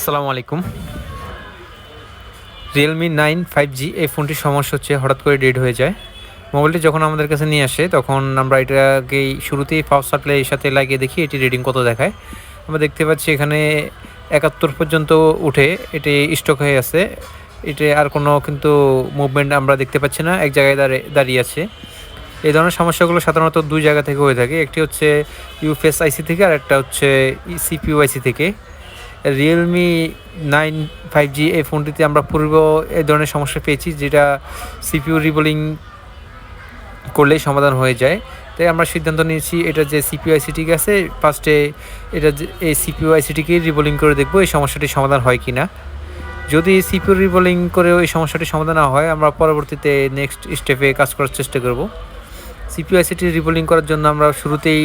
আসসালামু আলাইকুম। Realme nine five G এই ফোনটির সমস্যা হচ্ছে হঠাৎ করে ডেড হয়ে যায়। মোবাইলটি যখন আমাদের কাছে নিয়ে আসে, তখন আমরা এটাকেই শুরুতেই পাওয়ার সাপ্লাইয়ের সাথে লাগিয়ে দেখি, এটি রিডিং কত দেখায়। আমরা দেখতে পাচ্ছি এখানে একাত্তর পর্যন্ত উঠে এটি স্টক হয়ে আছে। এটি আর কোনো কিন্তু মুভমেন্ট আমরা দেখতে পাচ্ছি না, এক জায়গায় দাঁড়িয়ে দাঁড়িয়ে আছে। এই ধরনের সমস্যাগুলো সাধারণত দুই জায়গা থেকে হয়ে থাকে, একটি হচ্ছে ইউএফএস আইসি থেকে আর একটা হচ্ছে সিপিইউ আইসি থেকে। রিয়েলমি নাইন ফাইভ জি এই ফোনটিতে আমরা পূর্ব এই ধরনের সমস্যা পেয়েছি, যেটা সিপিউ রিবোলিং করলেই সমাধান হয়ে যায়। তাই আমরা সিদ্ধান্ত নিয়েছি, এটা যে সিপিইউ আইসিটি আছে ফার্স্টে এটা এই সিপিইউ আইসিটিকে রিবোলিং করে দেখব, এই সমস্যাটির সমাধান হয় কি না যদি সিপিউ রিবোলিং করেও এই সমস্যাটির সমাধান না হয়, আমরা পরবর্তীতে নেক্সট স্টেপে কাজ করার চেষ্টা করব। সিপিইউ আইসিটি রিবোলিং করার জন্য আমরা শুরুতেই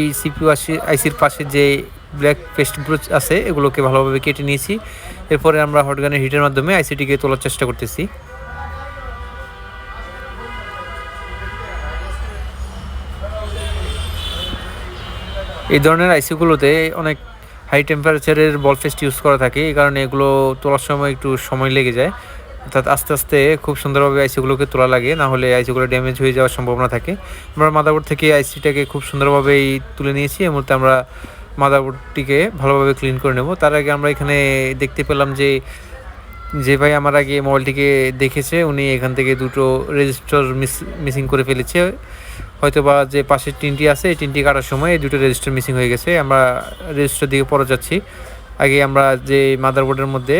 আইসি আইসির পাশে যে ব্ল্যাক পেস্টগুলো আছে, এগুলোকে ভালোভাবে কেটে নিয়েছি। এরপরে আমরা হটগানের হিটের মাধ্যমে আইসিটিকে তোলার চেষ্টা করতেছি। এই ধরনের আইসিগুলোতে অনেক হাই টেম্পারেচারের বল ফেস্ট ইউজ করা থাকে, এই কারণে এগুলো তোলার সময় একটু সময় লেগে যায়। অর্থাৎ আস্তে আস্তে খুব সুন্দরভাবে আইসিগুলোকে তোলা লাগে, না হলে আইসিগুলো ড্যামেজ হয়ে যাওয়ার সম্ভাবনা থাকে। আমরা মাদাবোর্ড থেকে আইসিটাকে খুব সুন্দরভাবেই তুলে নিয়েছি। এই মুহূর্তে আমরা মাদারবোর্ডটিকে ভালোভাবে ক্লিন করে নেব। তার আগে আমরা এখানে দেখতে পেলাম যে যে ভাই আমার আগে মোবাইলটিকে দেখেছে, উনি এখান থেকে দুটো রেজিস্টার মিস মিসিং করে ফেলেছে। হয়তো বা যে পাশের টিনটি আছে, এই টিনটি কাটার সময় এই দুটো রেজিস্টার মিসিং হয়ে গেছে। আমরা রেজিস্টার দিকে পরে যাচ্ছি। আগে আমরা যে মাদারবোর্ডের মধ্যে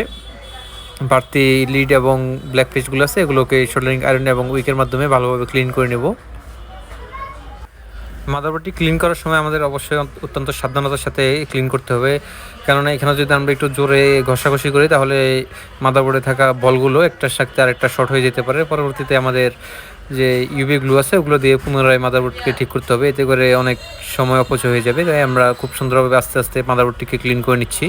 বাড়তি লিড এবং ব্ল্যাক পেজগুলো আছে, এগুলোকে শোল্ডারিং আয়রন এবং উইকের মাধ্যমে ভালোভাবে ক্লিন করে নেব। মাদারবোর্ডটি ক্লিন করার সময় আমাদের অবশ্যই অত্যন্ত সাবধানতার সাথে ক্লিন করতে হবে। কেননা এখানে যদি আমরা একটু জোরে ঘষাঘষি করি, তাহলে মাদারবোর্ডে থাকা বলগুলো একটার সাথে আর একটা শর্ট হয়ে যেতে পারে। পরবর্তীতে আমাদের যে ইউবি গ্লু আছে, ওগুলো দিয়ে পুনরায় মাদারবোর্ডকে ঠিক করতে হবে। এতে করে অনেক সময় অপচয় হয়ে যাবে। তাই আমরা খুব সুন্দরভাবে আস্তে আস্তে মাদারবোর্ডটিকে ক্লিন করে নিচ্ছি।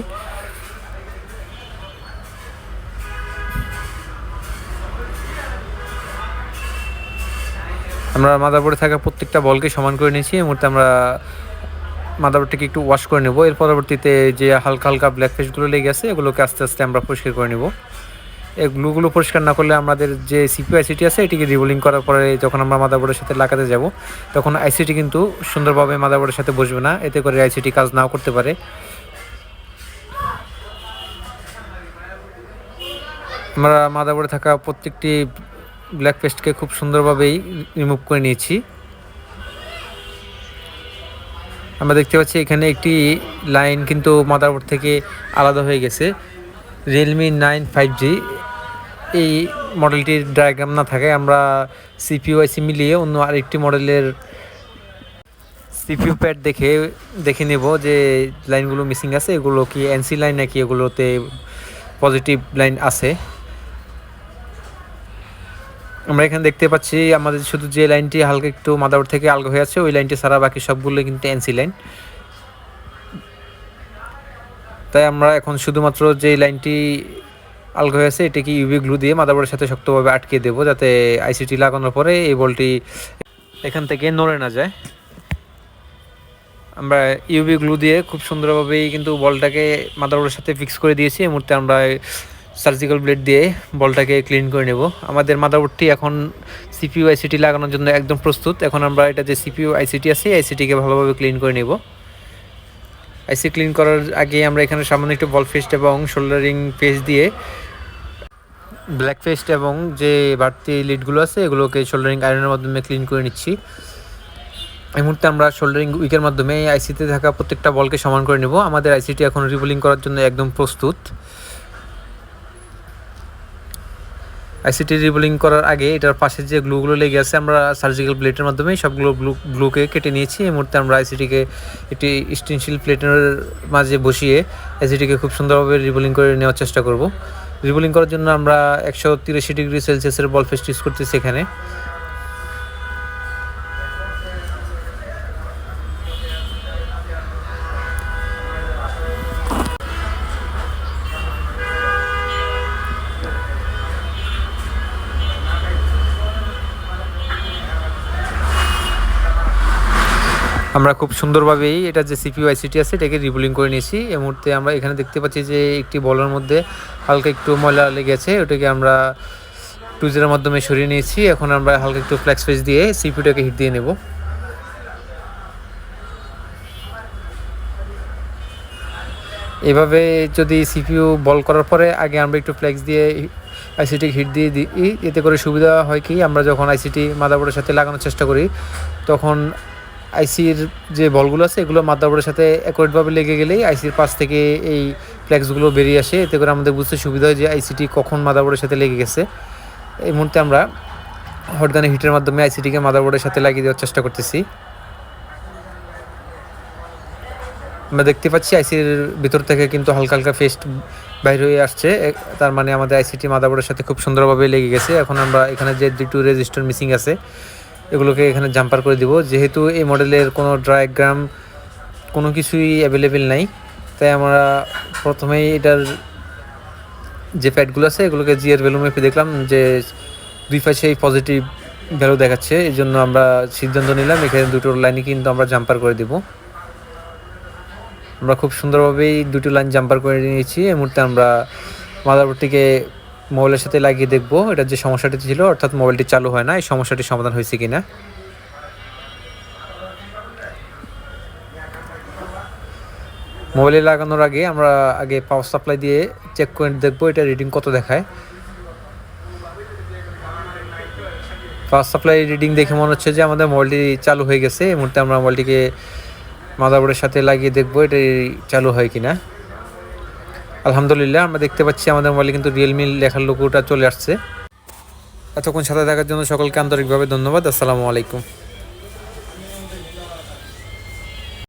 আমরা মাদারবোর্ডে থাকা প্রত্যেকটা বলকে সমান করে নিয়েছি। এই মুহূর্তে আমরা মাদারবোর্ডটিকে একটু ওয়াশ করে নেব। এর পরবর্তীতে যে হালকা হালকা ব্ল্যাক ফেসগুলো লেগে আছে, এগুলোকে আস্তে আস্তে আমরা পরিষ্কার করে নেব। এই গ্লুগুলো পরিষ্কার না করলে আমাদের যে সিপিউ আইসিটি আছে, এটিকে রিবোলিং করার পরে যখন আমরা মাদারবোর্ডের সাথে লাগাতে যাব, তখন আইসিটি কিন্তু সুন্দরভাবে মাদারবোর্ডের সাথে বসবে না। এতে করে আইসিটি কাজ নাও করতে পারে। আমরা মাদারবোর্ডে থাকা প্রত্যেকটি ব্ল্যাক পেস্টকে খুব সুন্দরভাবেই রিমুভ করে নিয়েছি। আমরা দেখতে পাচ্ছি এখানে একটি লাইন কিন্তু মাদারবোর্ড থেকে আলাদা হয়ে গেছে। রিয়েলমি নাইন ফাইভ জি এই মডেলটির ডায়াগ্রাম না থাকে আমরা সিপিউ আইসি মিলিয়ে অন্য আরেকটি মডেলের সিপিউ প্যাড দেখে দেখে নেব যে লাইনগুলো মিসিং আছে। এগুলো কি এনসি লাইন নাকি এগুলোতে পজিটিভ লাইন আছে? আমরা এখানে দেখতে পাচ্ছি আমাদের শুধু যে লাইনটি হালকা একটু মাদারবোর্ড থেকে আলগা হয়ে আছে, ওই লাইনটি ছাড়া বাকি সবগুলো কিন্তু এনসি লাইন। তাই আমরা এখন শুধুমাত্র যে লাইনটি আলগা হয়ে আছে, এটিকে ইউবি গ্লু দিয়ে মাদারবোর্ডের সাথে শক্তভাবে আটকে দেবো, যাতে আইসিটি লাগানোর পরে এই বলটি এখান থেকে নড়ে না যায়। আমরা ইউবি গ্লু দিয়ে খুব সুন্দরভাবেই কিন্তু বলটাকে মাদারবোর্ডের সাথে ফিক্স করে দিয়েছি। এই মুহূর্তে আমরা সার্জিক্যাল ব্লেড দিয়ে বলটাকে ক্লিন করে নেব। আমাদের মাদারবোর্ডটি এখন সিপিইউ আইসিটি লাগানোর জন্য একদম প্রস্তুত। এখন আমরা এটা যে সিপিইউ আইসিটি আছে আইসিটিকে ভালোভাবে ক্লিন করে নেব। আইসি ক্লিন করার আগে আমরা এখানে সামান্য একটু বল ফেস্ট এবং শোল্ডারিং পেস্ট দিয়ে ব্ল্যাক ফেস্ট এবং যে বাড়তি লিডগুলো আছে, এগুলোকে শোল্ডারিং আয়রনের মাধ্যমে ক্লিন করে নিচ্ছি। এই মুহূর্তে আমরা শোল্ডারিং উইকের মাধ্যমে আইসিতে থাকা প্রত্যেকটা বলকে সমান করে নেব। আমাদের আইসিটি এখন রিবোলিং করার জন্য একদম প্রস্তুত। আইসিটি রিবলিং করার আগে এটার পাশে যে গ্লুগুলো লেগে আছে, আমরা সার্জিক্যাল প্লেটের মাধ্যমে সবগুলো গ্লু গ্লুকে কেটে নিয়েছি। এই মুহূর্তে আমরা আইসিটিকে একটি স্টেনশিল প্লেটের মাঝে বসিয়ে আইসিটিকে খুব সুন্দরভাবে রিবলিং করে নেওয়ার চেষ্টা করব। রিবলিং করার জন্য আমরা একশো তিরাশি ডিগ্রি সেলসিয়াসের বল ফেস্ট ইউজ করতেছি এখানে। আমরা খুব সুন্দরভাবেই এটা যে সিপিইউ আইসিটি আছে, এটাকে রিবুলিং করে নিয়েছি। এই মুহূর্তে আমরা এখানে দেখতে পাচ্ছি যে একটি বলের মধ্যে হালকা একটু ময়লা লেগেছে, ওটাকে আমরা টুজের মাধ্যমে সরিয়ে নিয়েছি। এখন আমরা হালকা একটু ফ্ল্যাক্স ফেস দিয়ে সিপিইউটাকে হিট দিয়ে নেব। এভাবে যদি সিপিইউ বল করার পরে আগে আমরা একটু ফ্ল্যাক্স দিয়ে আইসিটি হিট দিয়ে দিই, এতে করে সুবিধা হয় কি, আমরা যখন আইসিটি মাদারবোর্ডের সাথে লাগানোর চেষ্টা করি, তখন আইসির যে বলগুলো আছে, এগুলো মাদারবোর্ডের সাথে অ্যাকুরেটভাবে লেগে গেলেই আইসির পাশ থেকে এই ফ্ল্যাক্সগুলো বেরিয়ে আসে। এতে করে আমাদের বুঝতে সুবিধা হয় যে আইসিটি কখন মাদারবোর্ডের সাথে লেগে গেছে। এই মুহূর্তে আমরা হটগানের হিটের মাধ্যমে আইসিটিকে মাদারবোর্ডের সাথে লাগিয়ে দেওয়ার চেষ্টা করতেছি। আমরা দেখতে পাচ্ছি আইসির ভিতর থেকে কিন্তু হালকা হালকা ফেস্ট বাইর হয়ে আসছে। তার মানে আমাদের আইসিটি মাদারবোর্ডের সাথে খুব সুন্দরভাবে লেগে গেছে। এখন আমরা এখানে যে দুটো রেজিস্টার মিসিং আছে এগুলোকে এখানে জাম্পার করে দিব। যেহেতু এই মডেলের কোনো ডায়াগ্রাম কোনো কিছুই অ্যাভেলেবেল নাই, তাই আমরা প্রথমেই এটার যে প্যাডগুলো আছে, এগুলোকে জিয়ার ভ্যালু মেপে দেখলাম যে দুই পাশেই পজিটিভ ভ্যালু দেখাচ্ছে। এই জন্য আমরা সিদ্ধান্ত নিলাম, এখানে দুটো লাইনে কিন্তু আমরা জাম্পার করে দিব। আমরা খুব সুন্দরভাবেই দুটো লাইন জাম্পার করে নিয়েছি। এই মুহূর্তে আমরা মাদারবোর্ডটিকে মোবাইলের সাথে লাগিয়ে দেখব এটার যে সমস্যাটি ছিল, অর্থাৎ মোবাইলটি চালু হয় না, এই সমস্যাটি সমাধান হয়েছে কিনা। মোবাইলে লাগানোর আগে আমরা আগে পাওয়ার সাপ্লাই দিয়ে চেক করে দেখব, এটা রিডিং কত দেখায়। পাওয়ার সাপ্লাই রিডিং দেখে মনে হচ্ছে যে আমাদের মোবাইলটি চালু হয়ে গেছে, এই মুহূর্তে আমরা মোবাইলটিকে মাদারবোর্ডের সাথে লাগিয়ে দেখব এটি চালু হয় কিনা। আলহামদুলিল্লাহ, আমরা দেখতে পাচ্ছি আমাদের মোবাইলে কিন্তু রিয়েলমি লেখার লোকটা চলে আসছে। এতক্ষণ সাথে দেখার জন্য সকলকে আন্তরিকভাবে ধন্যবাদ। আসসালামু আলাইকুম।